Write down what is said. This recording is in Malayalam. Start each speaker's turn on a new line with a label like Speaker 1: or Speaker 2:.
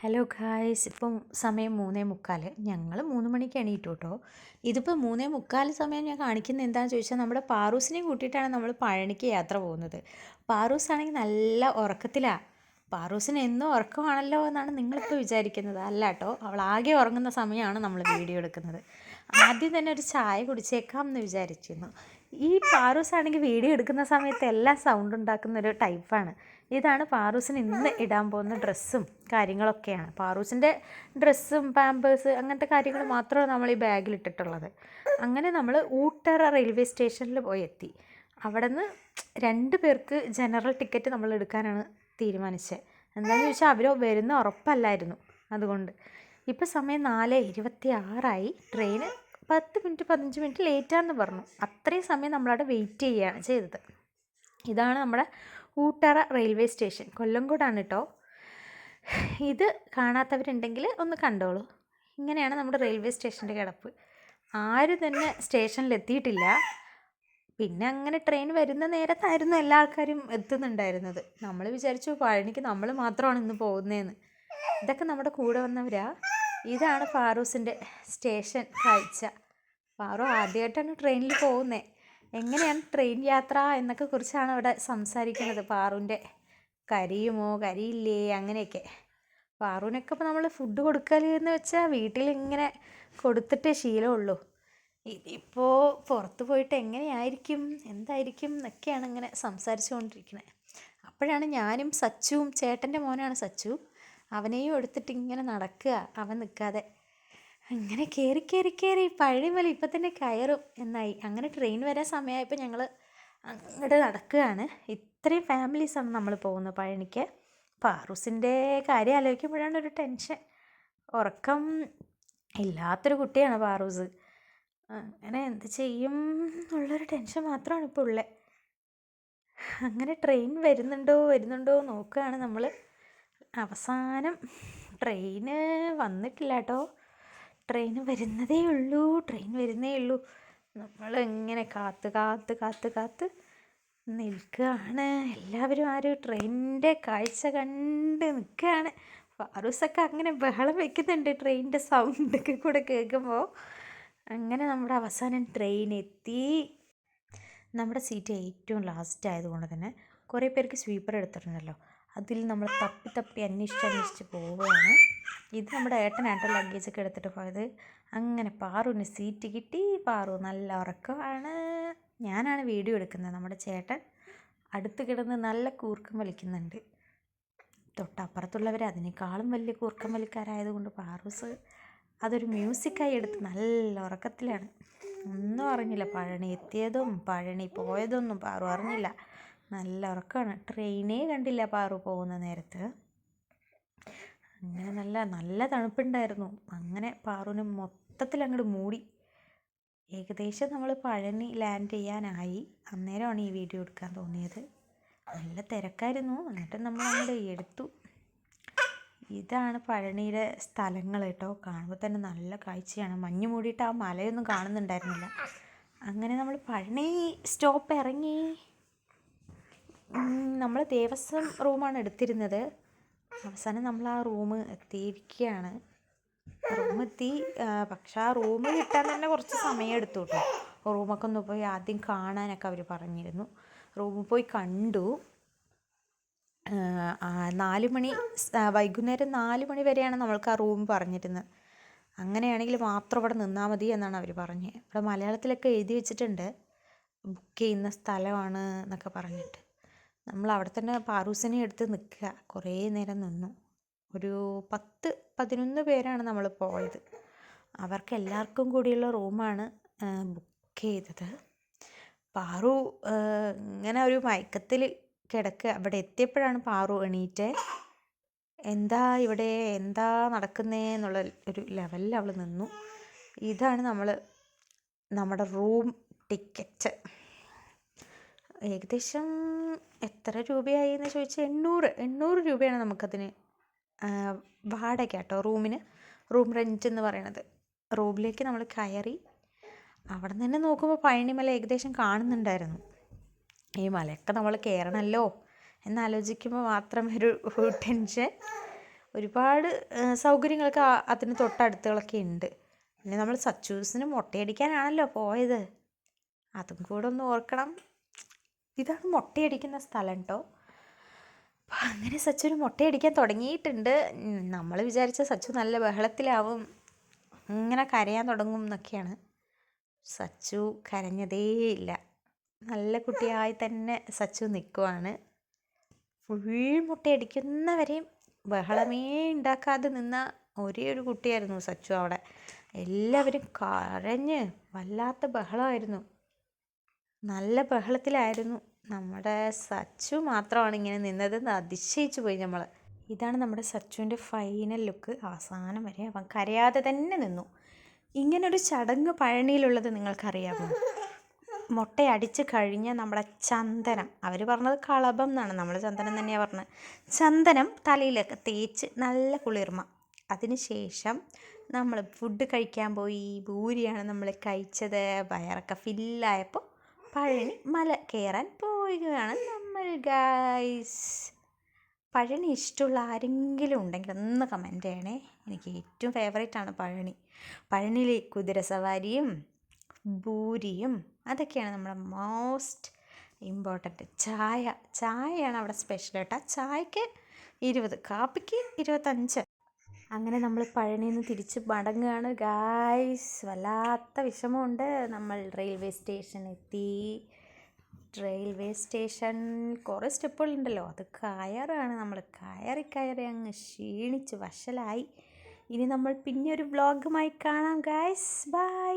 Speaker 1: ഹലോ ഗായ്സ് ഇപ്പം സമയം മൂന്നേ മുക്കാൽ ഞങ്ങൾ മൂന്ന് മണിക്ക് എണീറ്റു കേട്ടോ ഇതിപ്പോൾ മൂന്നേ മുക്കാൽ സമയം ഞാൻ കാണിക്കുന്നത് എന്താണെന്ന് ചോദിച്ചാൽ നമ്മുടെ പാറൂസിനെയും കൂട്ടിയിട്ടാണ് നമ്മൾ പഴനിക്ക് യാത്ര പോകുന്നത്. പാറൂസ് ആണെങ്കിൽ നല്ല ഉറക്കത്തിലാണ് പാറൂസിന് എന്നും ഉറക്കമാണല്ലോ എന്നാണ് നിങ്ങളിപ്പോൾ വിചാരിക്കുന്നത്. അല്ല കേട്ടോ അവൾ ആകെ ഉറങ്ങുന്ന സമയമാണ് നമ്മൾ വീഡിയോ എടുക്കുന്നത്. ആദ്യം തന്നെ ഒരു ചായ കുടിച്ചേക്കാം എന്ന് വിചാരിച്ചിരുന്നു. ഈ പാറൂസ് ആണെങ്കിൽ വീഡിയോ എടുക്കുന്ന സമയത്ത് എല്ലാ സൗണ്ട് ഉണ്ടാക്കുന്ന ഒരു ടൈപ്പാണ് ഇതാണ് പാറൂസിന് ഇന്ന് ഇടാൻ പോകുന്ന ഡ്രസ്സും കാര്യങ്ങളൊക്കെയാണ്. പാറൂസിന്റെ ഡ്രസ്സും പാമ്പേഴ്സ് അങ്ങനത്തെ കാര്യങ്ങൾ മാത്രമാണ് നമ്മൾ ഈ ബാഗിൽ ഇട്ടിട്ടുള്ളത്. അങ്ങനെ നമ്മൾ ഊട്ടറ റെയിൽവേ സ്റ്റേഷനിൽ പോയി എത്തി. അവിടെ നിന്ന് രണ്ട് പേർക്ക് ജനറൽ ടിക്കറ്റ് നമ്മൾ എടുക്കാനാണ് തീരുമാനിച്ചത് എന്താണെന്ന് ചോദിച്ചാൽ അവർ വരുന്ന ഉറപ്പല്ലായിരുന്നു. അതുകൊണ്ട് ഇപ്പോൾ സമയം നാല് ഇരുപത്തി ആറായി ട്രെയിന് പത്ത് മിനിറ്റ് പതിനഞ്ച് മിനിറ്റ് ലേറ്റാന്ന് പറഞ്ഞു. അത്രയും സമയം നമ്മളവിടെ വെയിറ്റ് ചെയ്യുകയാണ് ചെയ്തത്. ഇതാണ് നമ്മുടെ ഊട്ടറ റെയിൽവേ സ്റ്റേഷൻ കൊല്ലംകോടാണ് കേട്ടോ ഇത് കാണാത്തവരുണ്ടെങ്കിൽ ഒന്ന് കണ്ടോളൂ. ഇങ്ങനെയാണ് നമ്മുടെ റെയിൽവേ സ്റ്റേഷന്റെ കിടപ്പ്. ആരും തന്നെ സ്റ്റേഷനിൽ എത്തിയിട്ടില്ല. പിന്നെ അങ്ങനെ ട്രെയിൻ വരുന്ന നേരത്തായിരുന്നു എല്ലാ ആൾക്കാരും എത്തുന്നുണ്ടായിരുന്നത്. നമ്മൾ വിചാരിച്ചു പഴനിക്ക് നമ്മൾ മാത്രമാണ് ഇന്ന് പോകുന്നതെന്ന് ഇതൊക്കെ നമ്മുടെ കൂടെ വന്നവരാ? ഇതാണ് ഫാറൂസിന്റെ സ്റ്റേഷൻ കാഴ്ച. ഫാറൂ ആദ്യമായിട്ടാണ് ട്രെയിനിൽ പോകുന്നത് എങ്ങനെയാണ് ട്രെയിൻ യാത്ര എന്നൊക്കെ കുറിച്ചാണ് അവിടെ സംസാരിക്കുന്നത് പാറുവിന്റെ കരിയുമോ? കരിയില്ലേ? അങ്ങനെയൊക്കെ. പാറുവിനൊക്കെ ഇപ്പോൾ നമ്മൾ ഫുഡ് കൊടുക്കലെന്ന് വെച്ചാൽ വീട്ടിൽ ഇങ്ങനെ കൊടുത്തിട്ടേ ശീലമുള്ളൂ. ഇതിപ്പോൾ പുറത്ത് പോയിട്ട് എങ്ങനെയായിരിക്കും? എന്തായിരിക്കും? എന്നൊക്കെയാണ് ഇങ്ങനെ സംസാരിച്ചുകൊണ്ടിരിക്കുന്നത്. അപ്പോഴാണ് ഞാനും സച്ചുവും ചേട്ടന്റെ മോനാണ് സച്ചു. അവനെയും എടുത്തിട്ട് ഇങ്ങനെ നടക്കുക അവൻ നിൽക്കാതെ അങ്ങനെ കയറി കയറി കയറി പഴയമല ഇപ്പം തന്നെ കയറും എന്നായി. അങ്ങനെ ട്രെയിൻ വരാൻ സമയമായപ്പോൾ ഞങ്ങൾ അങ്ങോട്ട് നടക്കുകയാണ്. ഇത്രയും ഫാമിലീസാണ് നമ്മൾ പോകുന്നത് പഴനിക്ക്. പാറൂസിന്റെ കാര്യം ആലോചിക്കുമ്പോഴാണ് ഒരു ടെൻഷൻ ഉറക്കം ഇല്ലാത്തൊരു കുട്ടിയാണ് പാറൂസ് അങ്ങനെ എന്ത് ചെയ്യും എന്നുള്ളൊരു ടെൻഷൻ മാത്രമാണ് ഇപ്പോൾ ഉള്ളത് അങ്ങനെ ട്രെയിൻ വരുന്നുണ്ടോ വരുന്നുണ്ടോ നോക്കുകയാണ് നമ്മൾ അവസാനം ട്രെയിന് വന്നിട്ടില്ല കേട്ടോ ട്രെയിൻ വരുന്നതേ ഉള്ളൂ ട്രെയിൻ വരുന്നേ ഉള്ളൂ. നമ്മൾ ഇങ്ങനെ കാത്ത് കാത്ത് കാത്ത് കാത്ത് നിൽക്കുകയാണ്. എല്ലാവരും ആ ഒരു ട്രെയിനിന്റെ കാഴ്ച കണ്ട് നിൽക്കുകയാണ്. ഫാറൂസൊക്കെ അങ്ങനെ ബഹളം വെക്കുന്നുണ്ട് ട്രെയിനിന്റെ സൗണ്ടൊക്കെ കൂടെ കേൾക്കുമ്പോൾ. അങ്ങനെ നമ്മുടെ അവസാനം ട്രെയിൻ എത്തി. നമ്മുടെ സീറ്റ് ഏറ്റവും ലാസ്റ്റ് ആയതുകൊണ്ട് തന്നെ കുറേ പേർക്ക് സ്വീപ്പർ എടുത്തിട്ടുണ്ടല്ലോ. അതിൽ നമ്മൾ തപ്പി തപ്പി അന്വേഷിച്ച് അന്വേഷിച്ച് പോവുകയാണ്. ഇത് നമ്മുടെ ഏട്ടനാട്ടോ ലഗേജൊക്കെ എടുത്തിട്ട് പോയത്. അങ്ങനെ പാറുവിന് സീറ്റ് കിട്ടി. പാറു നല്ല ഉറക്കമാണ്. ഞാനാണ് വീഡിയോ എടുക്കുന്നത് നമ്മുടെ ചേട്ടൻ. അടുത്ത് കിടന്ന് നല്ല കൂർക്കം വലിക്കുന്നുണ്ട്. തൊട്ടപ്പുറത്തുള്ളവർ അതിനേക്കാളും വലിയ കൂർക്കം വലിക്കാരായതുകൊണ്ട് പാറൂസ് അതൊരു മ്യൂസിക്കായി എടുത്ത് നല്ല ഉറക്കത്തിലാണ്. ഒന്നും അറിഞ്ഞില്ല. പഴണി എത്തിയതും പഴണി പോയതൊന്നും പാറു അറിഞ്ഞില്ല. നല്ല ഉറക്കമാണ്. ട്രെയിനേ കണ്ടില്ല പാറു പോകുന്ന നേരത്ത്. അങ്ങനെ നല്ല നല്ല തണുപ്പുണ്ടായിരുന്നു. അങ്ങനെ പാറുവിന് മൊത്തത്തിൽ അങ്ങോട്ട് മൂടി. ഏകദേശം നമ്മൾ പഴനി ലാൻഡ് ചെയ്യാനായി. അന്നേരമാണ് ഈ വീഡിയോ എടുക്കാൻ തോന്നിയത്. നല്ല തിരക്കായിരുന്നു. എന്നിട്ട് നമ്മൾ അങ്ങോട്ട് എടുത്തു. ഇതാണ് പഴനിയുടെ സ്ഥലങ്ങൾ കേട്ടോ. കാണുമ്പോൾ തന്നെ നല്ല കാഴ്ചയാണ്. മഞ്ഞ് മൂടിയിട്ട് ആ മലയൊന്നും കാണുന്നുണ്ടായിരുന്നില്ല. അങ്ങനെ നമ്മൾ പഴനി സ്റ്റോപ്പ് ഇറങ്ങി. നമ്മൾ ദേവസ്വം റൂമാണ് എടുത്തിരുന്നത്. അവസാനം നമ്മൾ ആ റൂം എത്തിയിരിക്കുകയാണ്. റൂം എത്തി പക്ഷെ ആ റൂം കിട്ടാൻ തന്നെ കുറച്ച് സമയം എടുത്തു കേട്ടോ. റൂമൊക്കെ ഒന്ന് പോയി ആദ്യം കാണാനൊക്കെ അവർ പറഞ്ഞിരുന്നു. റൂമിൽ പോയി കണ്ടു. നാല് മണി വൈകുന്നേരം നാല് മണി വരെയാണ് നമ്മൾക്ക് ആ റൂം പറഞ്ഞിരുന്നത്. അങ്ങനെയാണെങ്കിൽ മാത്രം ഇവിടെ നിന്നാൽ മതി എന്നാണ് അവർ പറഞ്ഞത്. ഇവിടെ മലയാളത്തിലൊക്കെ എഴുതി വെച്ചിട്ടുണ്ട്. ബുക്ക് ചെയ്യുന്ന സ്ഥലമാണ് എന്നൊക്കെ പറഞ്ഞിട്ട്. നമ്മൾ അവിടെ തന്നെ പാറൂസിനെ എടുത്ത് നിൽക്കുക. കുറേ നേരം നിന്നു. ഒരു പത്ത് പതിനൊന്ന് പേരാണ് നമ്മൾ പോയത്. അവർക്ക് എല്ലാവർക്കും കൂടിയുള്ള റൂമാണ് ബുക്ക് ചെയ്തത്. പാറു ഇങ്ങനെ ഒരു മയക്കത്തിൽ കിടക്കുക. അവിടെ എത്തിയപ്പോഴാണ് പാറു എണീറ്റ്. എന്താ ഇവിടെ എന്താ നടക്കുന്നേ എന്നുള്ള ഒരു ലെവലിൽ അവൾ നിന്നു. ഇതാണ് നമ്മൾ നമ്മുടെ റൂം ടിക്കറ്റ്. ഏകദേശം എത്ര രൂപയായി എന്ന് ചോദിച്ചാൽ എണ്ണൂറ് എണ്ണൂറ് രൂപയാണ് നമുക്കതിന് വാടക കേട്ടോ റൂമിന് റൂം റെന്റ് എന്ന് പറയണത്. റൂമിലേക്ക് നമ്മൾ കയറി അവിടെ നിന്ന് തന്നെ നോക്കുമ്പോൾ പഴനിമല ഏകദേശം കാണുന്നുണ്ടായിരുന്നു. ഈ മലയൊക്കെ നമ്മൾ കയറണമല്ലോ എന്നാലോചിക്കുമ്പോൾ മാത്രം ഒരു ടെൻഷൻ ഒരുപാട് സൗകര്യങ്ങളൊക്കെ അതിന് തൊട്ടടുത്തുകളൊക്കെ ഉണ്ട്. പിന്നെ നമ്മൾ സച്ചൂസിന് മുട്ടയടിക്കാനാണല്ലോ പോയത്. അതും കൂടെ ഒന്ന് ഓർക്കണം. ഇതാണ് മുട്ടയടിക്കുന്ന സ്ഥലം കേട്ടോ അപ്പം അങ്ങനെ സച്ചുവിന് മുട്ടയടിക്കാൻ തുടങ്ങിയിട്ടുണ്ട്. നമ്മൾ വിചാരിച്ച സച്ചു നല്ല ബഹളത്തിലാവും. ഇങ്ങനെ കരയാൻ തുടങ്ങും എന്നൊക്കെയാണ്. സച്ചു കരഞ്ഞതേയില്ല നല്ല കുട്ടിയായി തന്നെ സച്ചു നിൽക്കുവാണ് ഫുൾ മുട്ടയടിക്കുന്നവരെയും ബഹളമേ ഉണ്ടാക്കാതെ നിന്ന ഒരേ ഒരു കുട്ടിയായിരുന്നു സച്ചു അവിടെ. എല്ലാവരും കരഞ്ഞ് വല്ലാത്ത ബഹളമായിരുന്നു നല്ല ബഹളത്തിലായിരുന്നു. നമ്മുടെ സച്ചു മാത്രമാണ് ഇങ്ങനെ നിന്നതെന്ന് അതിശയിച്ചു പോയി നമ്മൾ ഇതാണ് നമ്മുടെ സച്ചുവിന്റെ ഫൈനൽ ലുക്ക് അവസാനം വരെ അവൻ കരയാതെ തന്നെ നിന്നു. ഇങ്ങനൊരു ചടങ്ങ് പഴനിയിലുള്ളത് നിങ്ങൾക്കറിയാമോ? മുട്ടയടിച്ച് കഴിഞ്ഞ നമ്മുടെ ചന്ദനം. അവർ പറഞ്ഞത് കളഭം എന്നാണ്. നമ്മൾ ചന്ദനം തന്നെയാണ് പറഞ്ഞത്. ചന്ദനം തലയിലൊക്കെ തേച്ച് നല്ല കുളിർമ. അതിന് ശേഷം നമ്മൾ ഫുഡ് കഴിക്കാൻ പോയി. ഭൂരിയാണ് നമ്മൾ കഴിച്ചത്. വയറൊക്കെ ഫില്ലായപ്പോൾ പഴനി മല കയറാൻ പോവുകയാണ് നമ്മൾ ഗൈസ് പഴനി ഇഷ്ടമുള്ള ആരെങ്കിലും ഉണ്ടെങ്കിൽ ഒന്ന് കമന്റ് ചെയ്യണേ. എനിക്ക് ഏറ്റവും ഫേവറേറ്റ് ആണ് പഴനി. പഴനിയിൽ കുതിരസവാരിയും ഭൂരിയും അതൊക്കെയാണ് നമ്മുടെ മോസ്റ്റ് ഇമ്പോർട്ടന്റ് ചായ ചായയാണ് അവിടെ സ്പെഷ്യൽ കേട്ടോ ചായക്ക് ഇരുപത് കാപ്പിക്ക് ഇരുപത്തഞ്ച്. അങ്ങനെ നമ്മൾ പഴനിയിൽ നിന്ന് തിരിച്ച് മടങ്ങുകയാണ്. ഗായ്സ് വല്ലാത്ത വിഷമമുണ്ട്. നമ്മൾ റെയിൽവേ സ്റ്റേഷൻ എത്തി. റെയിൽവേ സ്റ്റേഷൻ കുറേ സ്റ്റെപ്പുകളുണ്ടല്ലോ അത് കയറാണ് നമ്മൾ. കയറി കയറി അങ്ങ് ക്ഷീണിച്ച് വഷലായി ഇനി നമ്മൾ പിന്നെ ഒരു വ്ളോഗുമായി കാണാം ഗായ്സ് ബൈ